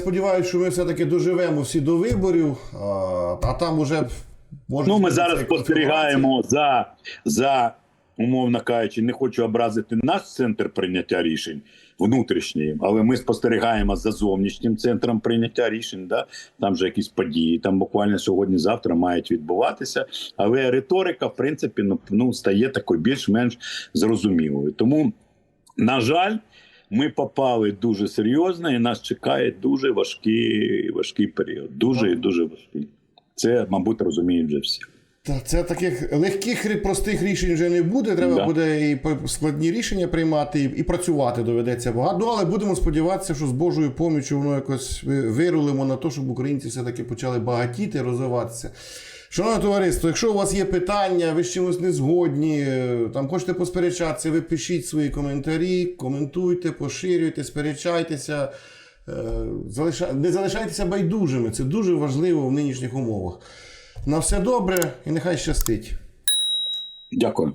сподіваюся, що ми все-таки доживемо всі до виборів, а, а там уже може. Ну, ми зараз спостерігаємо за, за, умовно кажучи, не хочу образити наш центр прийняття рішень внутрішній, але ми спостерігаємо за зовнішнім центром прийняття рішень. Да? Там же якісь події, там буквально сьогодні-завтра мають відбуватися. Але риторика, в принципі, ну, ну стає такою більш-менш зрозумілою. Тому, на жаль. Ми попали дуже серйозно, і нас чекає дуже важкий, важкий період. Дуже і дуже важкий. Це, мабуть, розуміють вже всі. Та це таких легких простих рішень вже не буде. Треба Да. буде і складні рішення приймати, і, працювати доведеться багато. Ну, але будемо сподіватися, що з Божою поміччю воно якось ви- вирулимо на те, щоб українці все-таки почали багатіти, розвиватися. Шановне товариство, якщо у вас є питання, ви з чимось не згодні, е, там хочете посперечатися, ви пишіть свої коментарі, коментуйте, поширюйте, сперечайтеся. Е, Не залишайтеся байдужими. Це дуже важливо в нинішніх умовах. На все добре і нехай щастить. Дякую.